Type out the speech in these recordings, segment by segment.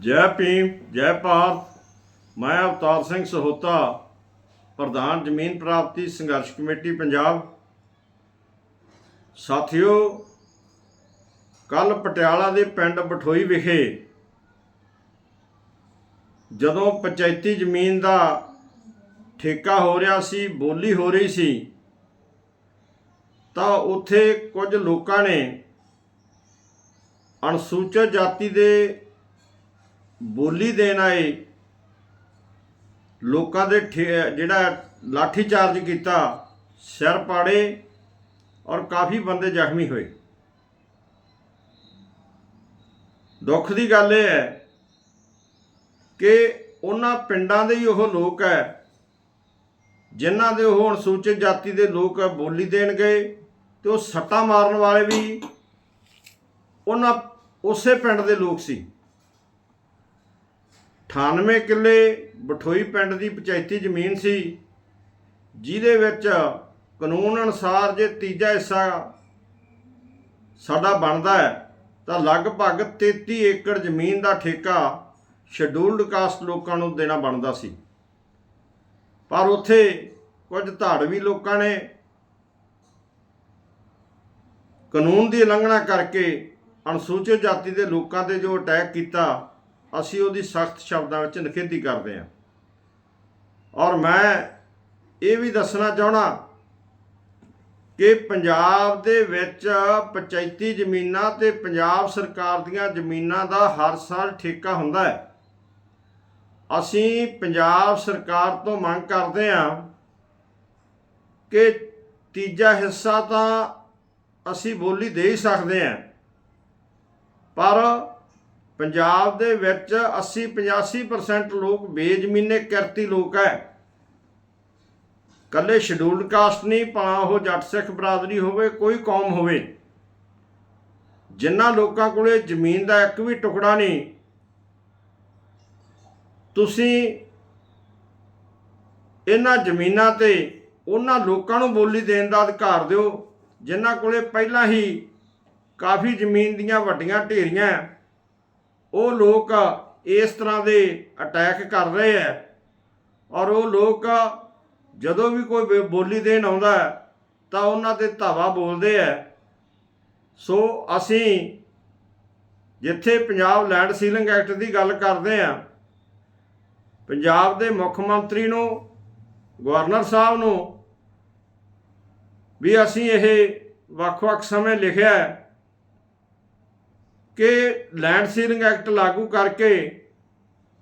ਜੈ ਭੀਮ, ਜੈ ਭਾਰਤ। ਮੈਂ ਅਵਤਾਰ ਸਿੰਘ ਸਹੋਤਾ, ਪ੍ਰਧਾਨ ਜ਼ਮੀਨ ਪ੍ਰਾਪਤੀ ਸੰਘਰਸ਼ ਕਮੇਟੀ, ਪੰਜਾਬ। ਸਾਥੀਓ ਕੱਲ ਪਟਿਆਲਾ ਦੇ ਪਿੰਡ ਬਠੋਈ ਵਿਖੇ ਜਦੋਂ ਪੰਚਾਇਤੀ ਜ਼ਮੀਨ ਦਾ ਠੇਕਾ ਹੋ ਰਿਹਾ ਸੀ, ਬੋਲੀ ਹੋ ਰਹੀ ਸੀ, ਤਾਂ ਉੱਥੇ ਕੁਝ ਲੋਕਾਂ ਨੇ ਅਨੁਸੂਚਿਤ ਜਾਤੀ ਦੇ ਬੋਲੀ ਦੇਣ ਆਏ, ਲੋਕਾਂ ਦੇ ਠੇ- ਜਿਹੜਾ ਲਾਠੀ ਚਾਰਜ ਕੀਤਾ, ਸਿਰ ਪਾੜੇ ਔਰ ਕਾਫੀ ਬੰਦੇ ਜ਼ਖਮੀ ਹੋਏ। ਦੁੱਖ ਦੀ ਗੱਲ ਇਹ ਹੈ ਕਿ ਉਹਨਾਂ ਪਿੰਡਾਂ ਦੇ ਹੀ ਉਹ ਲੋਕ ਹੈ, ਜਿਨ੍ਹਾਂ ਦੇ ਉਹ ਅਨੁਸੂਚਿਤ ਜਾਤੀ ਦੇ ਲੋਕ ਬੋਲੀ ਦੇਣ ਗਏ ਤੇ ਉਹ ਸੱਟਾਂ ਮਾਰਨ ਵਾਲੇ ਵੀ ਉਹਨਾਂ ਉਸੇ ਪਿੰਡ ਦੇ ਲੋਕ ਸੀ। 98 ਕਿੱਲੇ ਬਠੋਈ ਪਿੰਡ ਦੀ ਪੰਚਾਇਤੀ ਜ਼ਮੀਨ ਸੀ, ਜਿਹਦੇ ਵਿੱਚ ਕਾਨੂੰਨ ਅਨੁਸਾਰ ਜੇ ਤੀਜਾ ਹਿੱਸਾ ਸਾਡਾ ਬਣਦਾ ਹੈ, ਤਾਂ ਲਗਭਗ 33 ਏਕੜ ਜ਼ਮੀਨ ਦਾ ਠੇਕਾ ਸ਼ਡਿਊਲਡ ਕਾਸਟ ਲੋਕਾਂ ਨੂੰ ਦੇਣਾ ਬਣਦਾ ਸੀ। ਪਰ ਉੱਥੇ ਕੁਝ ਧਾੜਵੀ ਲੋਕਾਂ ਨੇ ਕਾਨੂੰਨ ਦੀ ਉਲੰਘਣਾ ਕਰਕੇ ਅਨੁਸੂਚਿਤ ਜਾਤੀ ਦੇ ਲੋਕਾਂ ਤੇ ਜੋ ਅਟੈਕ ਕੀਤਾ ਅਸੀਂ ਉਹਦੀ ਸਖਤ ਸ਼ਬਦਾਂ ਵਿੱਚ ਨਿਖੇਧੀ ਕਰਦੇ ਹਾਂ। ਔਰ ਮੈਂ ਇਹ ਵੀ ਦੱਸਣਾ ਚਾਹਣਾ ਕਿ ਪੰਜਾਬ ਦੇ ਵਿੱਚ ਪੰਚਾਇਤੀ ਜ਼ਮੀਨਾਂ ਤੇ ਪੰਜਾਬ ਸਰਕਾਰ ਦੀਆਂ ਜ਼ਮੀਨਾਂ ਦਾ ਹਰ ਸਾਲ ਠੇਕਾ ਹੁੰਦਾ ਹੈ। ਅਸੀਂ ਪੰਜਾਬ ਸਰਕਾਰ ਤੋਂ ਮੰਗ ਕਰਦੇ ਹਾਂ ਕਿ ਤੀਜਾ ਹਿੱਸਾ ਤਾਂ ਅਸੀਂ ਬੋਲੀ ਦੇ ਹੀ ਸਕਦੇ ਹਾਂ। ਪਰ ਪੰਜਾਬ ਦੇ ਵਿੱਚ 80 85% ਲੋਕ ਬੇਜ਼ਮੀਨੇ ਕਿਰਤੀ ਲੋਕ ਹੈ ਕੱਲੇ ਸ਼ਡਿਊਲਡ ਕਾਸਟ ਨਹੀਂ, ਭਾਵੇਂ ਉਹ ਜੱਟ ਸਿੱਖ ਬਰਾਦਰੀ ਹੋਵੇ, ਕੋਈ ਕੌਮ ਹੋਵੇ। ਜਿਨ੍ਹਾਂ ਲੋਕਾਂ ਕੋਲੇ ਜ਼ਮੀਨ ਦਾ ਇੱਕ ਵੀ ਟੁਕੜਾ ਨਹੀਂ, ਤੁਸੀਂ ਇਹਨਾਂ ਜ਼ਮੀਨਾਂ ਤੇ ਉਹਨਾਂ ਲੋਕਾਂ ਨੂੰ ਬੋਲੀ ਦੇਣ ਦਾ ਅਧਿਕਾਰ ਦਿਓ, ਜਿਨ੍ਹਾਂ ਕੋਲੇ ਪਹਿਲਾਂ ਹੀ ਕਾਫੀ ਜ਼ਮੀਨ ਦੀਆਂ ਵੱਡੀਆਂ ਢੇਰੀਆਂ ਉਹ ਲੋਕ ਇਸ ਤਰ੍ਹਾਂ ਦੇ ਅਟੈਕ ਕਰ ਰਹੇ ਹੈ ਔਰ ਉਹ ਲੋਕ ਜਦੋਂ ਵੀ ਕੋਈ ਬੇ- ਬੋਲੀ ਦੇਣ ਆਉਂਦਾ ਤਾਂ ਉਹਨਾਂ ਤੇ ਧਾਵਾ ਬੋਲਦੇ ਹੈ ਸੋ ਅਸੀਂ ਜਿੱਥੇ ਪੰਜਾਬ ਲੈਂਡ ਸੀਲਿੰਗ ਐਕਟ ਦੀ ਗੱਲ ਕਰਦੇ ਹਾਂ ਪੰਜਾਬ ਦੇ ਮੁੱਖ ਮੰਤਰੀ ਨੂੰ, ਗਵਰਨਰ ਸਾਹਿਬ ਨੂੰ ਵੀ ਅਸੀਂ ਇਹ ਵੱਖ-ਵੱਖ ਸਮੇਂ ਲਿਖਿਆ ਹੈ ਕਿ ਲੈਂਡ ਸੀਲਿੰਗ ਐਕਟ ਲਾਗੂ ਕਰਕੇ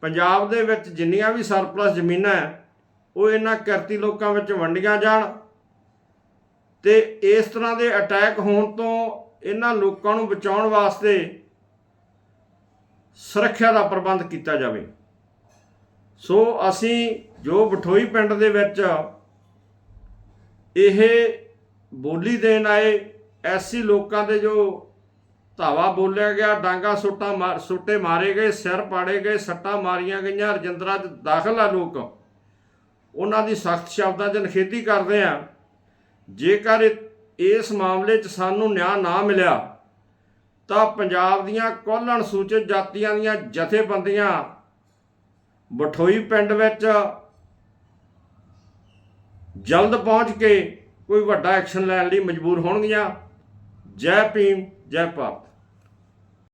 ਪੰਜਾਬ ਦੇ ਵਿੱਚ ਜਿੰਨੀਆਂ ਵੀ ਸਰਪਲਸ ਜ਼ਮੀਨਾਂ ਹੈ, ਉਹ ਇਹਨਾਂ ਕਿਰਤੀ ਲੋਕਾਂ ਵਿੱਚ ਵੰਡੀਆਂ ਜਾਣ ਤੇ ਇਸ ਤਰ੍ਹਾਂ ਦੇ ਅਟੈਕ ਹੋਣ ਤੋਂ ਇਹਨਾਂ ਲੋਕਾਂ ਨੂੰ ਬਚਾਉਣ ਵਾਸਤੇ ਸੁਰੱਖਿਆ ਦਾ ਪ੍ਰਬੰਧ ਕੀਤਾ ਜਾਵੇ। ਸੋ ਅਸੀਂ ਜੋ ਬਠੋਈ ਪਿੰਡ ਦੇ ਵਿੱਚ ਇਹ ਬੋਲੀ ਦੇਣ ਆਏ, ਐਸੀ ਲੋਕਾਂ ਦੇ ਜੋ ਧਾਵਾ ਬੋਲਿਆ ਗਿਆ, ਡਾਂਗਾ ਸੁੱਟਾਂ ਮਾਰ ਸੁੱਟੇ ਮਾਰੇ ਗਏ, ਸਿਰ ਪਾੜੇ ਗਏ, ਸੱਟਾਂ ਮਾਰੀਆਂ ਗਈਆਂ, ਰਜਿੰਦਰਾ 'ਚ ਦਾਖਲ ਆ ਲੋਕ। ਉਹਨਾਂ ਦੀ ਸਖਤ ਸ਼ਬਦਾਂ 'ਚ ਨਿਖੇਧੀ ਕਰਦੇ ਆ, ਜੇਕਰ ਇਸ ਮਾਮਲੇ 'ਚ ਸਾਨੂੰ ਨਿਆਂ ਨਾ ਮਿਲਿਆ, ਤਾਂ ਪੰਜਾਬ ਦੀਆਂ ਕੁੱਲ ਅਨੁਸੂਚਿਤ ਜਾਤੀਆਂ ਦੀਆਂ ਜਥੇਬੰਦੀਆਂ ਬਠੋਈ ਪਿੰਡ ਵਿੱਚ ਜਲਦ ਪਹੁੰਚ ਕੇ ਕੋਈ ਵੱਡਾ ਐਕਸ਼ਨ ਲੈਣ ਲਈ ਮਜਬੂਰ ਹੋਣਗੀਆਂ। ਜੈ ਭੀਮ, ਜੈ ਭਾਰਤ।